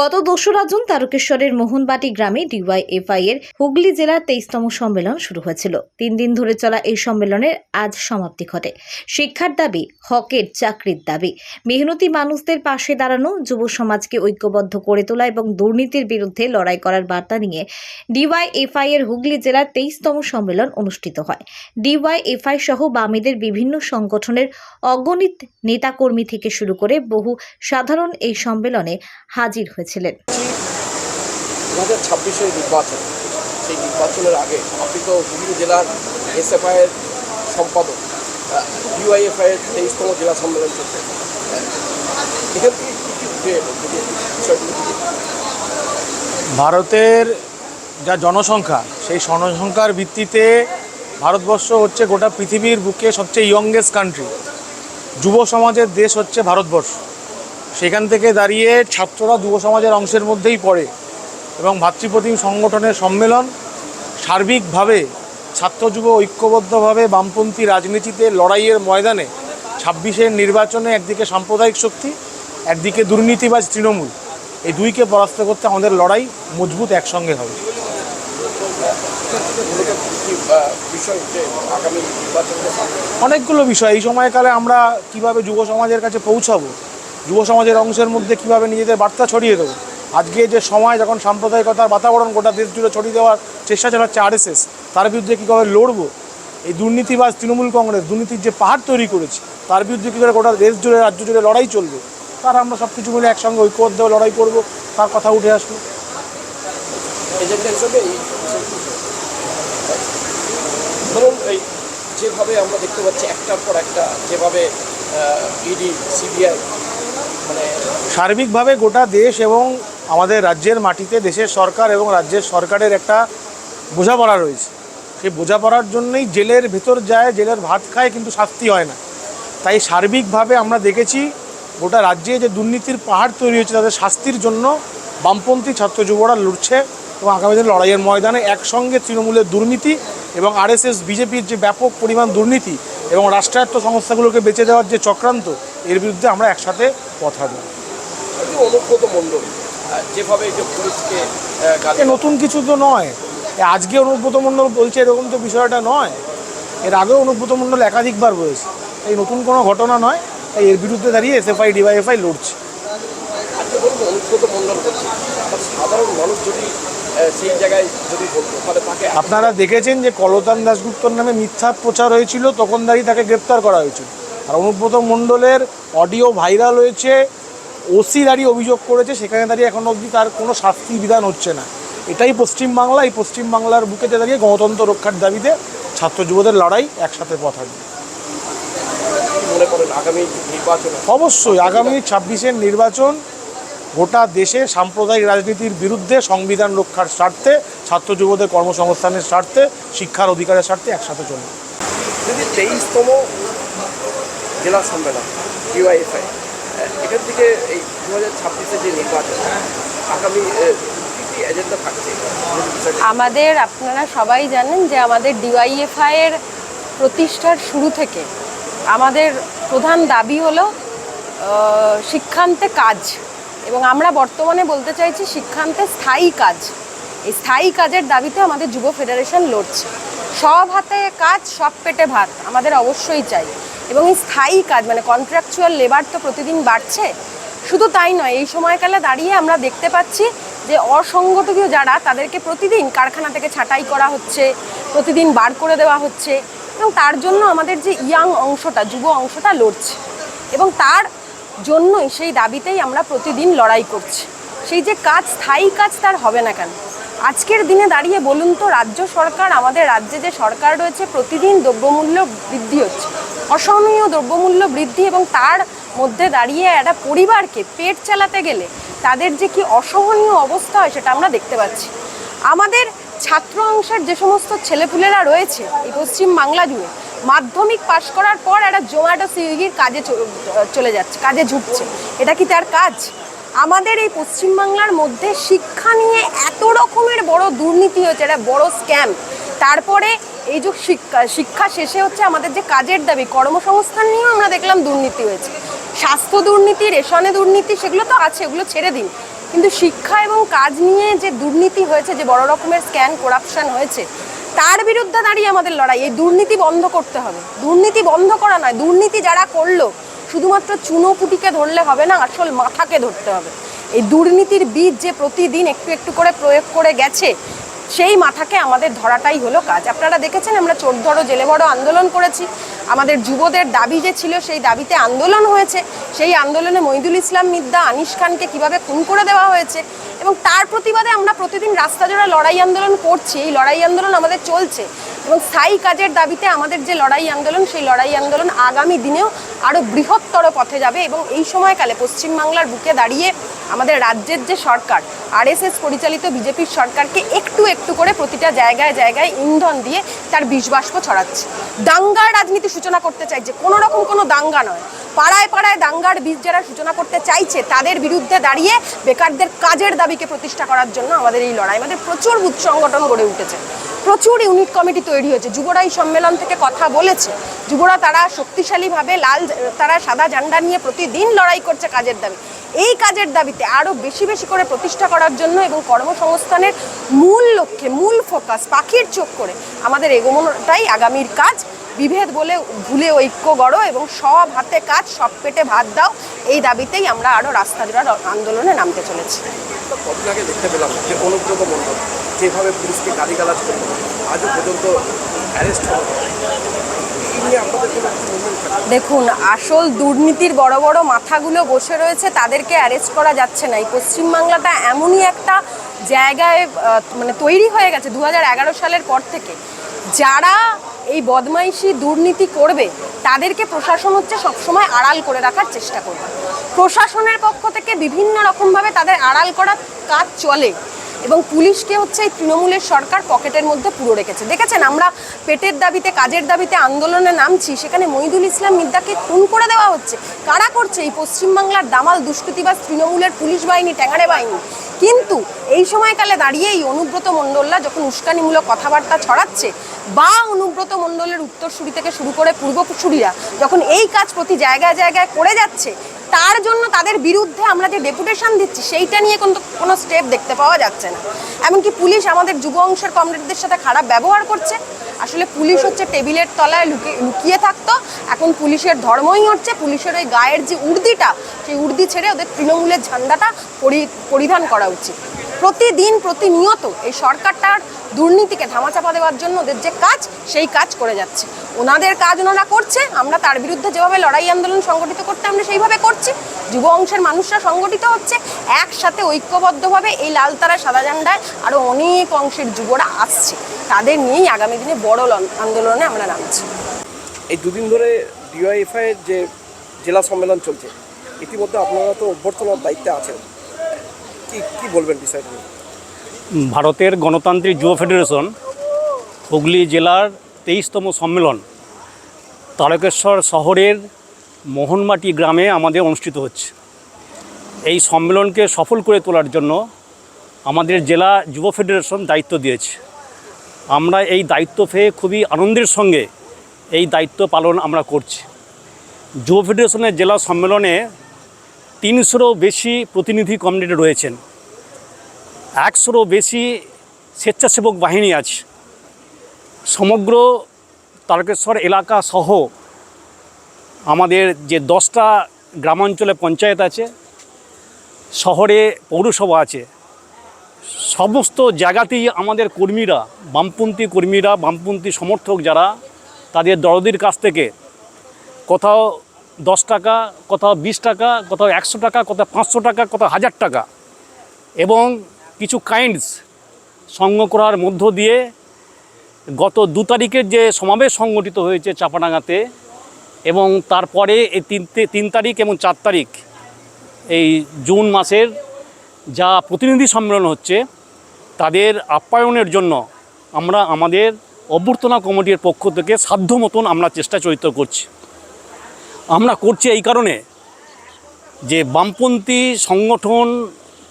গত দোসরা জুন তারকেশ্বরের মোহনবাটি গ্রামে ডিওয়াইএফআই এর হুগলি জেলার তেইশতম সম্মেলন শুরু হয়েছিল। তিন দিন ধরে চলা এই সম্মেলনের আজ সমাপ্তি ঘটে। শিক্ষার দাবি, হকের চাকরির দাবি। মেহনতি মানুষদের পাশে দাঁড়ানো, যুব সমাজকে ঐক্যবদ্ধ করে তোলা এবং দুর্নীতির বিরুদ্ধে লড়াই করার বার্তা নিয়ে ডিওয়াইএফআই এর হুগলি জেলার তেইশতম সম্মেলন অনুষ্ঠিত হয়। ডিওয়াইএফআই সহ বামেদের বিভিন্ন সংগঠনের অগণিত নেতাকর্মী থেকে শুরু করে বহু সাধারণ এই সম্মেলনে হাজির হয়েছিলেন দু হাজার ছাব্বিশের নির্বাচন সেই নির্বাচনের আগে আপনি তো হুগলি জেলার এসএফআইয়ের সম্পাদক ইউআইএফআইয়ের তেইশতম জেলা সম্মেলন চলছে। এখান থেকে ভারতের যা জনসংখ্যা সেই জনসংখ্যার ভিত্তিতে ভারতবর্ষ হচ্ছে গোটা পৃথিবীর বুকে সবচেয়ে ইয়ংগেস্ট কান্ট্রি যুব সমাজের দেশ হচ্ছে ভারতবর্ষ। সেখান থেকে দাঁড়িয়ে ছাত্ররা যুব সমাজের অংশের মধ্যেই পড়ে এবং ভাতৃপ্রতিম সংগঠনের সম্মেলন সার্বিকভাবে ছাত্র যুব ঐক্যবদ্ধভাবে বামপন্থী রাজনীতিতে লড়াইয়ের ময়দানে ছাব্বিশের নির্বাচনে একদিকে সাম্প্রদায়িক শক্তি, একদিকে দুর্নীতিবাজ তৃণমূল। এই দুইকে পরাস্ত করতে আমাদের লড়াই মজবুত একসঙ্গে হবে। অনেকগুলো বিষয়। এই সময়কালে আমরা কীভাবে যুব সমাজের কাছে পৌঁছাবো? যুব সমাজের অংশের মধ্যে কীভাবে নিজেদের বার্তা ছড়িয়ে দেবো? আজকে যে সময়, যখন সাম্প্রদায়িকতার বাতাবরণ গোটা দেশ জুড়ে ছড়িয়ে দেওয়ার চেষ্টা চালাচ্ছে আরএসএস, তার বিরুদ্ধে কীভাবে লড়বো? এই দুর্নীতিবাজ তৃণমূল কংগ্রেস দুর্নীতির যে পাহাড় তৈরি করেছে, তার বিরুদ্ধে কী করে গোটা দেশ জুড়ে, রাজ্য জুড়ে লড়াই চলবে? তার আমরা সব কিছু মিলে একসঙ্গে ঐক্যবদ্ধ লড়াই করব। তার কথা উঠে বিষয়টি ধরুন, এই যেভাবে আমরা দেখতে পাচ্ছি, একটার পর একটা যেভাবে ইডি সিবিআই সার্বিকভাবে গোটা দেশ এবং আমাদের রাজ্যের মাটিতে দেশের সরকার এবং রাজ্যের সরকারের একটা বোঝাপড়া রয়েছে। সেই বোঝাপড়ার জন্যই জেলের ভেতর যায়, জেলের ভাত খায় কিন্তু শাস্তি হয় না। তাই সার্বিকভাবে আমরা দেখেছি গোটা রাজ্যে যে দুর্নীতির পাহাড় তৈরি হয়েছে তাদের শাস্তির জন্য বামপন্থী ছাত্র যুবরা লড়ছে এবং আগামী দিনে লড়াইয়ের ময়দানে একসঙ্গে তৃণমূলের দুর্নীতি এবং আরএসএস, বিজেপির যে ব্যাপক পরিমাণ দুর্নীতি এবং রাষ্ট্রায়ত্ত সংস্থাগুলোকে বেঁচে দেওয়ার যে চক্রান্ত এর বিরুদ্ধে আমরা একসাথে এই যে অনুব্রত মণ্ডল যেভাবে পুলিশকে নতুন কিছু তো নয়। আজকে অনুব্রত মণ্ডল বলছে এরকম তো বিষয়টা নয়। এর আগেও অনুব্রত মণ্ডল একাধিকবার বলেছে এই নতুন কোনো ঘটনা নয় তাই এর বিরুদ্ধে দাঁড়িয়ে এসএফআই ডিওয়াইএফআই লড়ছে। আর সাধারণ মানুষ যদি সেই জায়গায় যদি তাকে আপনারা দেখেছেন যে কলতান দাশগুপ্তর নামে মিথ্যা প্রচার হয়েছিল তখন দাঁড়িয়ে তাকে গ্রেপ্তার করা হয়েছিল। আর অনুব্রত মণ্ডলের অডিও ভাইরাল হয়েছে ওসি দাঁড়িয়ে অভিযোগ করেছে সেখানে দাঁড়িয়ে এখন অবধি তার কোনো শাস্তি বিধান হচ্ছে না। এটাই পশ্চিমবাংলা এই পশ্চিমবাংলার বুকেতে দাঁড়িয়ে গণতন্ত্র রক্ষার দাবিতে ছাত্র যুবদের লড়াই একসাথে পথ হাঁটবে। নির্বাচনে? অবশ্যই আগামী ছাব্বিশের নির্বাচন গোটা দেশে সাম্প্রদায়িক রাজনীতির বিরুদ্ধে সংবিধান রক্ষার স্বার্থে ছাত্র যুবদের কর্মসংস্থানের স্বার্থে শিক্ষার অধিকারের স্বার্থে একসাথে চলবে। যদি তেইশতম জেলা সম্মেলন ইউআইএফআই এখান থেকে এই দু হাজার ছাব্বিশে যে নির্বাচন আগামী আমাদের আপনারা সবাই জানেন যে আমাদের ডিওয়াইএফআই এর প্রতিষ্ঠার শুরু থেকে আমাদের প্রধান দাবি হলো শিক্ষান্তে কাজ। এবং আমরা বর্তমানে বলতে চাইছি শিক্ষান্তে স্থায়ী কাজ। এই স্থায়ী কাজের দাবিতে আমাদের যুব ফেডারেশন লড়ছে। সব হাতে কাজ, সব পেটে ভাত, আমাদের অবশ্যই চাই। এবং এই স্থায়ী কাজ মানে কন্ট্রাকচুয়াল লেবার তো প্রতিদিন বাড়ছে, শুধু তাই নয়, এই সময়কালে দাঁড়িয়ে আমরা দেখতে পাচ্ছি যে অসংগঠিত যারা, তাদেরকে প্রতিদিন কারখানা থেকে ছাঁটাই করা হচ্ছে, প্রতিদিন বার করে দেওয়া হচ্ছে, এবং তার জন্য আমাদের যে ইয়াং অংশটা, যুব অংশটা লড়ছে। এবং তার জন্যই সেই দাবিতেই আমরা প্রতিদিন লড়াই করছি। সেই যে কাজ, স্থায়ী কাজ তার হবে না কেন? আজকের দিনে দাঁড়িয়ে বলুন তো, রাজ্য সরকার, আমাদের রাজ্যে যে সরকার রয়েছে, প্রতিদিন দ্রব্যমূল্য বৃদ্ধি হচ্ছে। অসহনীয় দ্রব্যমূল্য বৃদ্ধি এবং তার মধ্যে দাঁড়িয়ে একটা পরিবারকে পেট চালাতে গেলে তাদের যে কি অসহনীয় অবস্থা হয় সেটা আমরা দেখতে পাচ্ছি। আমাদের ছাত্র অংশের যে সমস্ত ছেলেপুলেরা রয়েছে, এই পশ্চিম বাংলা জুড়ে মাধ্যমিক পাশ করার পর একটা জোম্যাটো সুইগির কাজে চলে যাচ্ছে, কাজে ঝুঁকছে। এটা কি তার কাজ? আমাদের এই পশ্চিমবাংলার মধ্যে শিক্ষা নিয়ে এত রকমের বড় দুর্নীতি হয়েছে একটা বড় স্ক্যাম। তারপরে এই যে শিক্ষা শিক্ষা শেষে হচ্ছে আমাদের যে কাজের দাবি, কর্মসংস্থান নিয়েও আমরা দেখলাম দুর্নীতি হয়েছে। স্বাস্থ্য দুর্নীতি, রেশনে দুর্নীতি, সেগুলো তো আছে ওগুলো ছেড়ে দিন। কিন্তু শিক্ষা এবং কাজ নিয়ে যে দুর্নীতি হয়েছে, যে বড় রকমের স্ক্যান করাপশন হয়েছে তার বিরুদ্ধে দাঁড়িয়ে আমাদের লড়াই। এই দুর্নীতি বন্ধ করতে হবে। দুর্নীতি বন্ধ করা নয়, দুর্নীতি যারা করল, শুধুমাত্র চুনোপুটিকে ধরলে হবে না, আসল মাথাকে ধরতে হবে। এই দুর্নীতির বীজ যে প্রতিদিন একটু একটু করে প্রয়োগ করে গেছে, সেই মাথাকে আমাদের ধরাটাই হলো কাজ। আপনারা দেখেছেন, আমরা চোর ধরো, জেলে বড় আন্দোলন করেছি। আমাদের যুবদের দাবি যে ছিল, সেই দাবিতে আন্দোলন হয়েছে। সেই আন্দোলনে মইদুল ইসলাম মিদ্দা, আনিস খানকে কীভাবে খুন করে দেওয়া হয়েছে এবং তার প্রতিবাদে আমরা প্রতিদিন রাস্তা জোড়া লড়াই আন্দোলন করছি। এই লড়াই আন্দোলন আমাদের চলছে এবং স্থায়ী কাজের দাবিতে আমাদের যে লড়াই আন্দোলন, সেই লড়াই আন্দোলন আগামী দিনেও আরও বৃহত্তর পথে যাবে এবং এই সময়কালে পশ্চিমবাংলার বুকে দাঁড়িয়ে আমাদের রাজ্যের যে সরকার, আরএসএস পরিচালিত বিজেপির সরকারকে একটু একটু করে প্রতিটা জায়গায় জায়গায় ইন্ধন দিয়ে তার বিষবাষ্প ছড়াচ্ছে। দাঙ্গার রাজনীতি সূচনা করতে চাইছে কোনো রকম কোনো দাঙ্গা নয়। পাড়ায় পাড়ায় দাঙ্গার বীজ যারা সূচনা করতে চাইছে, তাদের বিরুদ্ধে দাঁড়িয়ে বেকারদের কাজের দাবিকে প্রতিষ্ঠা করার জন্য আমাদের এই লড়াই। আমাদের প্রচুর বুথ সংগঠন গড়ে উঠেছে। প্রচুর ইউনিট কমিটি তৈরি হয়েছে। যুবরা এই সম্মেলন থেকে কথা বলেছে। যুবরা তারা শক্তিশালীভাবে লাল, তারা সাদা ঝান্ডা নিয়ে প্রতিদিন লড়াই করছে কাজের দাবি। এই কাজের দাবিতে আরও বেশি বেশি করে প্রতিষ্ঠা করার জন্য এবং কর্মসংস্থানের মূল লক্ষ্যে, মূল ফোকাস, পাখির চোখ করে আমাদের এগোনোটাই আগামীর কাজ। বিভেদ বলে ভুলে ঐক্য গড়ো এবং সব হাতে কাজ সব পেটে ভাত দাও। এই দাবিতেই আমরা আরও রাস্তা জোড়া আন্দোলনে নামতে চলেছি। তো দেখতে পেলাম যে অনুব্রত মণ্ডল যেভাবে পুলিশকে গালিগালাজ করল? আজও পর্যন্ত অ্যারেস্ট হলো এই নিয়ে আপনাদের কোনো মুভমেন্ট থাকে দেখুন আসল দুর্নীতির বড় বড় মাথাগুলো বসে রয়েছে তাদেরকে অ্যারেস্ট করা যাচ্ছে না। এই পশ্চিমবাংলাটা এমনই একটা জায়গায় মানে তৈরি হয়ে গেছে দু হাজার এগারো সালের পর থেকে। যারা এই বদমাইশি দুর্নীতি করবে, তাদেরকে প্রশাসন হচ্ছে সবসময় আড়াল করে রাখার চেষ্টা করবে। প্রশাসনের পক্ষ থেকে বিভিন্ন রকমভাবে তাদের আড়াল করার কাজ চলে এবং পুলিশকে হচ্ছে এই তৃণমূলের সরকার পকেটের মধ্যে পুরো রেখেছে। দেখেছেন, আমরা পেটের দাবিতে, কাজের দাবিতে আন্দোলনে নামছি, সেখানে মহিদুল ইসলাম মিদ্দাকে খুন করে দেওয়া হচ্ছে। কারা করছে? এই পশ্চিমবাংলার দামাল দুষ্কৃতিবাজ তৃণমূলের পুলিশ বাহিনী, ট্যাঙারে বাহিনী। কিন্তু এই সময়কালে দাঁড়িয়েই অনুব্রত মণ্ডলরা যখন উস্কানিমূলক কথাবার্তা ছড়াচ্ছে বা অনুব্রত মণ্ডলের উত্তরসূরি থেকে শুরু করে পূর্বসূরিরা যখন এই কাজ প্রতি জায়গায় জায়গায় করে যাচ্ছে তার জন্য তাদের বিরুদ্ধে আমরা যে ডেপুটেশন দিচ্ছি, সেইটা নিয়ে কিন্তু কোনো স্টেপ দেখতে পাওয়া যাচ্ছে না। এমনকি পুলিশ আমাদের যুব অংশের কমরেডদের সাথে খারাপ ব্যবহার করছে। আসলে পুলিশ হচ্ছে টেবিলের তলায় লুকিয়ে লুকিয়ে থাকতো। এখন পুলিশের ধর্মই হচ্ছে, পুলিশের ওই গায়ের যে উর্দিটা, সেই উর্দি ছেড়ে ওদের তৃণমূলের ঝান্ডাটা পরি- পরিধান করা উচিত। প্রতিদিন, প্রতিনিয়ত এই সরকারটার দুর্নীতিকে ধামাচাপা দেওয়ার জন্য ওদের যে কাজ, সেই কাজ করে যাচ্ছে। ওনাদের কাজ ওনারা করছে আমরা তার বিরুদ্ধে যেভাবে লড়াই আন্দোলন সংগঠিত করতে আমরা সেইভাবে করছি। যুব অংশের মানুষরা সংগঠিত হচ্ছে একসাথে ঐক্যবদ্ধভাবে এই লালতারা সাদা ঝান্ডায় আরও অনেক অংশের যুবরা আসছে। তাদের নিয়েই আগামী দিনে বড় লন- আন্দোলনে আমরা নামছি। এই দুদিন ধরে ডিওয়াইএফআই এর যে জেলা সম্মেলন চলছে ইতিমধ্যে আপনারা তো অভ্যর্থনার দায়িত্বে আছেন। কি কি বলবেন বিষয়টা ভারতের গণতান্ত্রিক যুব ফেডারেশন হুগলি জেলার তেইশতম সম্মেলন তারকেশ্বর শহরের মোহনমাটি গ্রামে আমাদের অনুষ্ঠিত হচ্ছে। এই সম্মেলনকে সফল করে তোলার জন্য আমাদের জেলা যুব ফেডারেশন দায়িত্ব দিয়েছে। আমরা এই দায়িত্ব পেয়ে খুবই আনন্দের সঙ্গে এই দায়িত্ব পালন আমরা করছি। যুব ফেডারেশনের জেলা সম্মেলনে তিনশোরও বেশি প্রতিনিধি কমিটি রয়েছেন। একশোরও বেশি স্বেচ্ছাসেবক বাহিনী আছে। সমগ্র তারকেশ্বর এলাকা সহ আমাদের যে দশটা গ্রামাঞ্চলে পঞ্চায়েত আছে, শহরে পৌরসভা আছে, সমস্ত জায়গাতেই আমাদের কর্মীরা, বামপন্থী কর্মীরা, বামপন্থী সমর্থক যারা, তাদের দরদির কাছ থেকে কোথাও দশ টাকা, কোথাও বিশ টাকা, কোথাও একশো টাকা, কোথাও পাঁচশো টাকা, কোথাও হাজার টাকা এবং কিছু কাইন্ডস সংগ্রহ করার মধ্য দিয়ে গত দু তারিখের যে সমাবেশ সংগঠিত হয়েছে চাপাডাঙ্গাতে এবং তারপরে এই তিন তিন তারিখ এবং চার তারিখ এই জুন মাসের যা প্রতিনিধি সম্মেলন হচ্ছে, তাদের আপ্যায়নের জন্য আমরা আমাদের অভ্যর্থনা কমিটির পক্ষ থেকে সাধ্য মতন আমরা চেষ্টা চরিত্র করছি। আমরা করছি এই কারণে যে বামপন্থী সংগঠন,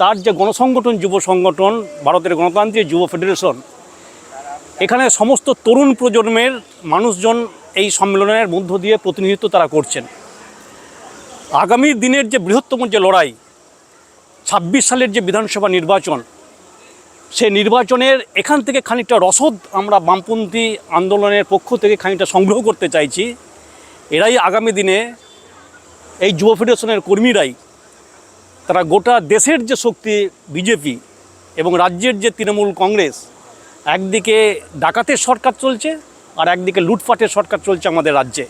তার যে গণসংগঠন, যুব সংগঠন, ভারতের গণতান্ত্রিক যুব ফেডারেশন এখানে সমস্ত তরুণ প্রজন্মের মানুষজন এই সম্মেলনের মধ্য দিয়ে প্রতিনিধিত্ব তারা করছেন। আগামী দিনের যে বৃহত্তম যে লড়াই, ছাব্বিশ সালের যে বিধানসভা নির্বাচন সে নির্বাচনের এখান থেকে খানিকটা রসদ আমরা বামপন্থী আন্দোলনের পক্ষ থেকে খানিকটা সংগ্রহ করতে চাইছি। এরাই আগামী দিনে এই যুব ফেডারেশনের কর্মীরাই তারা গোটা দেশের যে শক্তি বিজেপি এবং রাজ্যের যে তৃণমূল কংগ্রেস একদিকে ডাকাতের সরকার চলছে আর একদিকে লুটপাটের সরকার চলছে আমাদের রাজ্যে।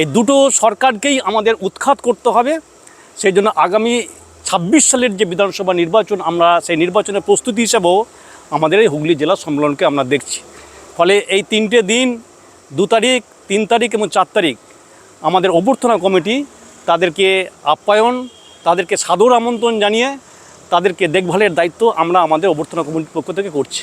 এই দুটো সরকারকেই আমাদের উৎখাত করতে হবে। সেই জন্য আগামী ছাব্বিশ সালের যে বিধানসভা নির্বাচন, আমরা সেই নির্বাচনের প্রস্তুতি হিসাবেও আমাদের এই হুগলি জেলা সম্মেলনকে আমরা দেখছি। ফলে এই তিনটে দিন, দু তারিখ, তিন তারিখ এবং চার তারিখ আমাদের অভ্যর্থনা কমিটি তাদেরকে আপ্যায়ন, তাদেরকে সাদর আমন্ত্রণ জানিয়ে তাদেরকে দেখভালের দায়িত্ব আমরা আমাদের অভ্যর্থনা কমিটির পক্ষ থেকে করছি।